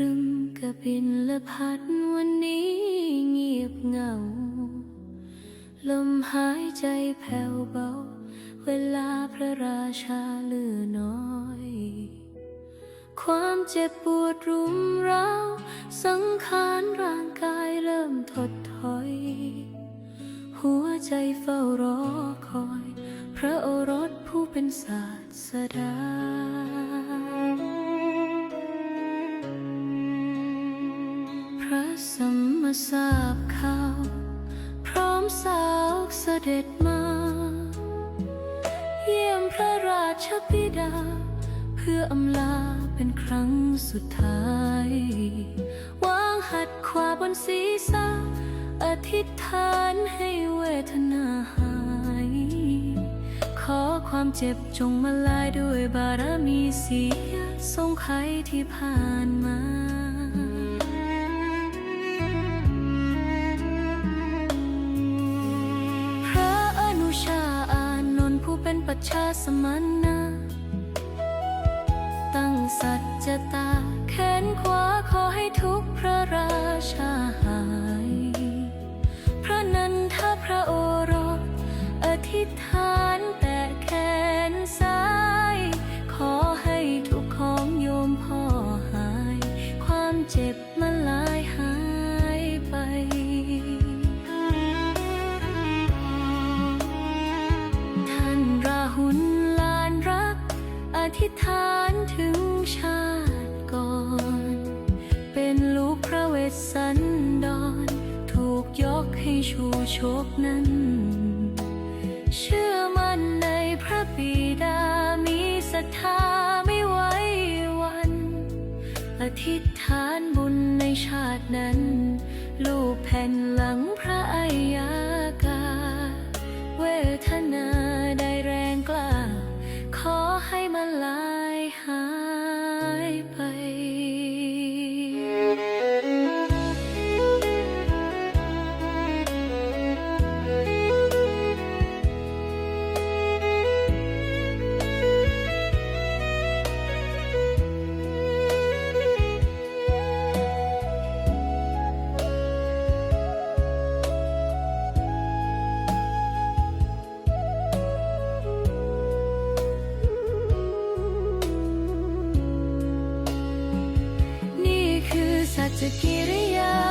รึมกระบินและพัดวันนี้เงียบเหงา ลมหายใจแผ่วเบา เวลาพระราชาเลือน้อย ความเจ็บปวดรุมเร้า สังขารร่างกายเริ่มถดถอย หัวใจเฝ้ารอคอย พระโอรสผู้เป็นศาสดา มมาทราบข่าว พร้อมสาวกเสด็จมา เยี่ยมพระราชบิดา เพื่ออำลาเป็นครั้งสุดท้าย วางหัดขวาบนศีรษะอธิษฐานให้เวทนาหาย ขอความเจ็บจงมาลายด้วยบารมีเสียทรงไขที่ผ่านมา ป็นปัจฉาสมณะตั้งสัจตาแขนขวาขอให้ทุกพระราชาหาย พระนันทพระโอรส อธิษฐานแต่แขนซ้าย ขอให้ทุกของโยมพ่อหาย ความเจ็บมันลา ฐานถึงชาติก่อน เป็นลูกพระเวสสันดร ถูกยกให้ชูโชกนั้น เชื่อมั่นในพระบิดา มีศรัทธาไม่ไหว้วัน อธิษฐานบุญในชาตินั้น ลูกแผ่นหลังพระไอ ให้มันลายหายไป to Kiriya.